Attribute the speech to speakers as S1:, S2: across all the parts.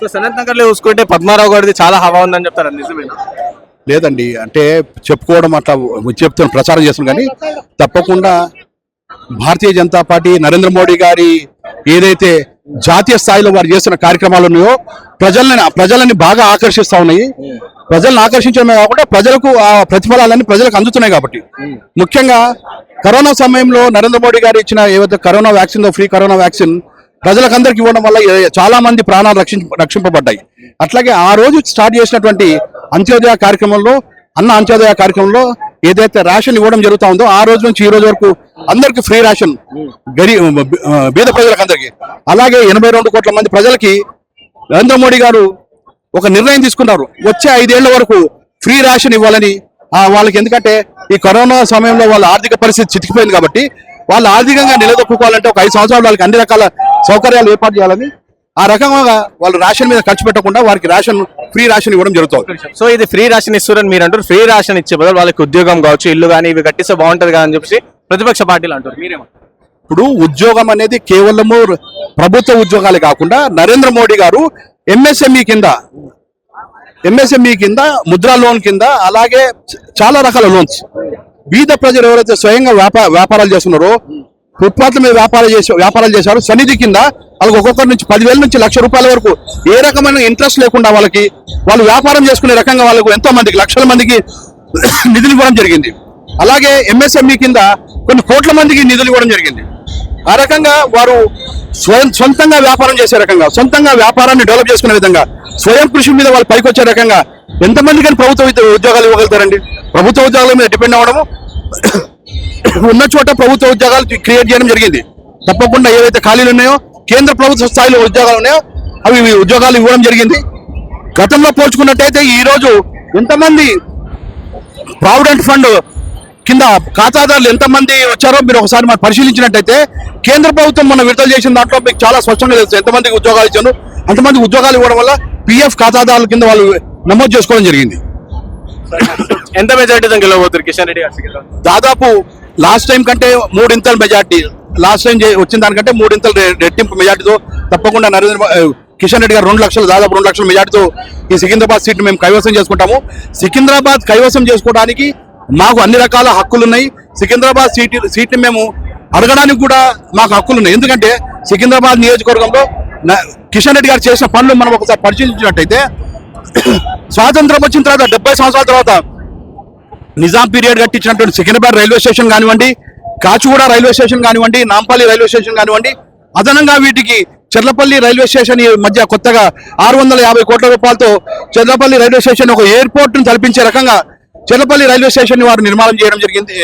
S1: So Sanath నగర్లో చూసుకుంటే పద్మారావు గారిది చాలా హవా ఉందని చెప్తారు? నిజమేనా?
S2: లేదండి అంటే చెప్పుకోవడం అట్లా చెప్తున్న ప్రచారం చేస్తున్నాం కానీ తప్పకుండా భారతీయ జనతా పార్టీ నరేంద్ర మోడీ గారి ఏదైతే జాతీయ స్థాయిలో వారు చేస్తున్న కార్యక్రమాలు ఉన్నాయో ప్రజలని ప్రజలని బాగా ఆకర్షిస్తా ఉన్నాయి. ప్రజలను ఆకర్షించడమే కాకుండా ప్రజలకు ఆ ప్రతిఫలాలన్నీ ప్రజలకు అందుతున్నాయి కాబట్టి. ముఖ్యంగా కరోనా సమయంలో నరేంద్ర మోడీ గారు ఇచ్చిన ఏవైతే corona vaccine free corona vaccine ప్రజలకందరికి ఇవ్వడం వల్ల చాలా మంది ప్రాణాలు రక్షించ రక్షింపబడ్డాయి. అట్లాగే ఆ రోజు స్టార్ట్ చేసినటువంటి అంత్యోదయ కార్యక్రమంలో అన్న అంత్యోదయ కార్యక్రమంలో ఏదైతే రేషన్ ఇవ్వడం జరుగుతా ఉందో ఆ రోజు నుంచి ఈ రోజు వరకు అందరికి ఫ్రీ రేషన్ గరి బీద ప్రజలకు అందరికీ అలాగే ఎనభై రెండు కోట్ల మంది ప్రజలకి నరేంద్ర మోడీ గారు ఒక నిర్ణయం తీసుకున్నారు. వచ్చే ఐదేళ్ళ వరకు ఫ్రీ రేషన్ ఇవ్వాలని. ఆ, వాళ్ళకి ఎందుకంటే ఈ కరోనా సమయంలో వాళ్ళ ఆర్థిక పరిస్థితి చితికిపోయింది కాబట్టి వాళ్ళు ఆర్థికంగా నిలదొక్కుకోవాలంటే ఒక ఐదు సంవత్సరాలు వాళ్ళకి అన్ని రకాల సౌకర్యాలు ఏర్పాటు చేయాలని ఆ రకంగా వాళ్ళు రేషన్ మీద ఖర్చు పెట్టకుండా వారికి రేషన్ ఫ్రీ రేషన్ ఇవ్వడం జరుగుతుంది.
S1: సో ఇది ఫ్రీ రేషన్ ఇస్తారని మీరు అంటారు ఫ్రీ రేషన్ ఇచ్చే బదులు వాళ్ళకి ఉద్యోగం కావచ్చు ఇల్లు కానీ ఇవి కట్టిస్తే బాగుంటది కదా అని చెప్పి ప్రతిపక్ష పార్టీలు అంటారు మీరేమంటారు
S2: ఇప్పుడు ఉద్యోగం అనేది కేవలము ప్రభుత్వ ఉద్యోగాలే కాకుండా నరేంద్ర మోడీ గారు ఎంఎస్ఎంఈ కింద ఎంఎస్ఎంఈ కింద ముద్రా లోన్ కింద అలాగే చాలా రకాల లోన్స్. బీద ప్రజలు ఎవరైతే స్వయంగా వ్యాపార వ్యాపారాలు చేస్తున్నారో ఫుట్పాత్ల మీద వ్యాపారం చేసే వ్యాపారాలు చేశారు సన్నిధి కింద వాళ్ళకి ఒక్కొక్కరి నుంచి పదివేల నుంచి లక్ష రూపాయల వరకు ఏ రకమైన ఇంట్రెస్ట్ లేకుండా వాళ్ళకి వాళ్ళు వ్యాపారం చేసుకునే రకంగా వాళ్ళకు ఎంతో మందికి లక్షల మందికి నిధులు ఇవ్వడం జరిగింది. అలాగే ఎంఎస్ఎంఈ కింద కొన్ని కోట్ల మందికి నిధులు ఇవ్వడం జరిగింది. ఆ రకంగా వారు స్వయం సొంతంగా వ్యాపారం చేసే రకంగా సొంతంగా వ్యాపారాన్ని డెవలప్ చేసుకునే విధంగా స్వయం కృషి మీద వాళ్ళు పైకి వచ్చే రకంగా ఎంతమంది కానీ ప్రభుత్వ ఉద్యోగాలు ఇవ్వగలుగుతారండి? ప్రభుత్వ ఉద్యోగాల మీద డిపెండ్ అవ్వడము ఉన్న చోట ప్రభుత్వ ఉద్యోగాలు క్రియేట్ చేయడం జరిగింది. తప్పకుండా ఏవైతే ఖాళీలు ఉన్నాయో కేంద్ర ప్రభుత్వ స్థాయిలో ఉద్యోగాలు ఉన్నాయో అవి ఉద్యోగాలు ఇవ్వడం జరిగింది. గతంలో పోల్చుకున్నట్టయితే ఈ రోజు ఎంతమంది ప్రావిడెంట్ ఫండ్ కింద ఖాతాదారులు ఎంతమంది వచ్చారో మీరు ఒకసారి మనం పరిశీలించినట్టయితే కేంద్ర ప్రభుత్వం మనం విడుదల చేసిన దాంట్లో మీకు చాలా స్పష్టంగా తెలుసు ఎంతమందికి ఉద్యోగాలు ఇచ్చారు. అంతమంది ఉద్యోగాలు ఇవ్వడం వల్ల పిఎఫ్ ఖాతాదారుల కింద వాళ్ళు నమోదు చేసుకోవడం జరిగింది.
S1: ఎంత మెజార్టీతో గెలవబోతున్నారు? కిషన్ రెడ్డి గారు?
S2: దాదాపు లాస్ట్ టైం కంటే మూడింతల మెజార్టీ లాస్ట్ టైం చే- వచ్చిన దానికంటే మూడింతల రెట్టింపు మెజార్టీతో తప్పకుండా నరేంద్ర కిషన్ రెడ్డి గారు రెండు లక్షలు దాదాపు రెండు లక్షల మెజార్టీతో ఈ సికింద్రాబాద్ సీట్ మేము కైవసం చేసుకుంటాము. సికింద్రాబాద్ కైవసం చేసుకోవడానికి మాకు అన్ని రకాల హక్కులు ఉన్నాయి సికింద్రాబాద్ సీట్ సీట్ని మేము అడగడానికి కూడా మాకు హక్కులు ఉన్నాయి ఎందుకంటే సికింద్రాబాద్ నియోజకవర్గంలో కిషన్ రెడ్డి గారు చేసిన పనులు మనం ఒకసారి పరిశీలించినట్టయితే స్వాతంత్రం వచ్చిన తర్వాత డెబ్బై సంవత్సరాల తర్వాత నిజాం పీరియడ్ కట్టించినటువంటి సికింద్రాబాద్ రైల్వే స్టేషన్ కానివ్వండి కాచిగూడ రైల్వే స్టేషన్ కానివ్వండి నాంపల్లి రైల్వే స్టేషన్ కానివ్వండి అదనంగా వీటికి చెర్లపల్లి రైల్వే స్టేషన్ ఈ మధ్య కొత్తగా ఆరు వందల యాభై కోట్ల రూపాయలతో చెర్లపల్లి రైల్వే స్టేషన్ ఒక ఎయిర్పోర్ట్ను తలపించే రకంగా చెర్లపల్లి రైల్వే స్టేషన్ వారు నిర్మాణం చేయడం జరిగింది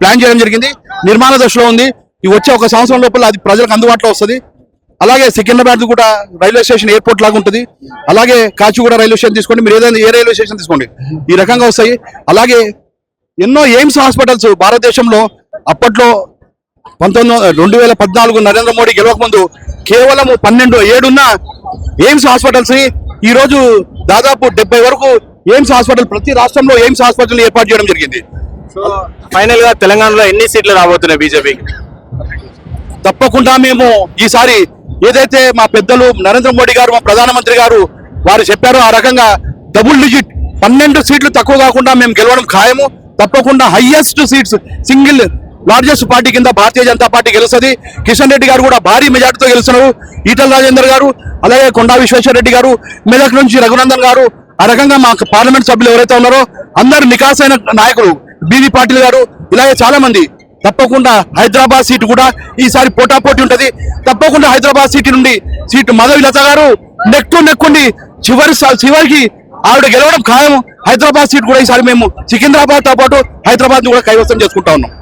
S2: ప్లాన్ చేయడం జరిగింది. నిర్మాణ దశలో ఉంది. ఈ వచ్చే ఒక సంవత్సరం లోపల అది ప్రజలకు అందుబాటులో వస్తుంది. అలాగే సికింద్రాబాద్ కూడా రైల్వే స్టేషన్ ఎయిర్పోర్ట్ లాగా ఉంటుంది. అలాగే కాచిగూడ రైల్వే స్టేషన్ తీసుకోండి. మీరు ఏదైనా ఏ రైల్వే స్టేషన్ తీసుకోండి. ఈ రకంగా వస్తాయి. అలాగే ఎన్నో ఎయిమ్స్ హాస్పిటల్స్ భారతదేశంలో అప్పట్లో పంతొమ్మిది రెండు వేల పద్నాలుగు నరేంద్ర మోడీ గెలవక ముందు కేవలం పన్నెండు ఏడున్న ఎయిమ్స్ హాస్పిటల్స్ ఈ రోజు దాదాపు డెబ్బై వరకు ఎయిమ్స్ హాస్పిటల్ ప్రతి రాష్ట్రంలో ఎయిమ్స్ హాస్పిటల్ ఏర్పాటు చేయడం జరిగింది.
S1: సో ఫైనల్గా తెలంగాణలో ఎన్ని సీట్లు రాబోతున్నాయి బీజేపీకి
S2: తప్పకుండా మేము ఈసారి ఏదైతే మా పెద్దలు నరేంద్ర మోడీ గారు మా ప్రధానమంత్రి గారు వారు చెప్పారో ఆ రకంగా డబుల్ డిజిట్ పన్నెండు సీట్లు తక్కువ కాకుండా మేము గెలవడం ఖాయము. తప్పకుండా highest seats single largest party కింద భారతీయ జనతా పార్టీ గెలుస్తుంది. కిషన్ రెడ్డి గారు కూడా భారీ మెజార్టీతో గెలుస్తున్నారు. ఈటల రాజేందర్ గారు అలాగే కొండా విశ్వేశ్వర రెడ్డి గారు మెదక్ నుంచి రఘునందన్ గారు ఆ రకంగా మా పార్లమెంట్ సభ్యులు ఎవరైతే ఉన్నారో అందరు నికాసైన నాయకులు బీవీ పాటిల్ గారు ఇలాగే చాలా మంది తప్పకుండా హైదరాబాద్ సీటు కూడా ఈసారి పోటాపోటీ ఉంటుంది. తప్పకుండా హైదరాబాద్ సీటు నుండి సీటు మాధవి లత గారు నెక్ టు నెక్ ఉండి చివరి చివరికి ఆవిడ గెలవడం ఖాయం. హైదరాబాద్ సీట్ కూడా ఈసారి మేము సికింద్రాబాద్తో పాటు హైదరాబాద్ కూడా కైవసం చేసుకుంటా ఉన్నాం.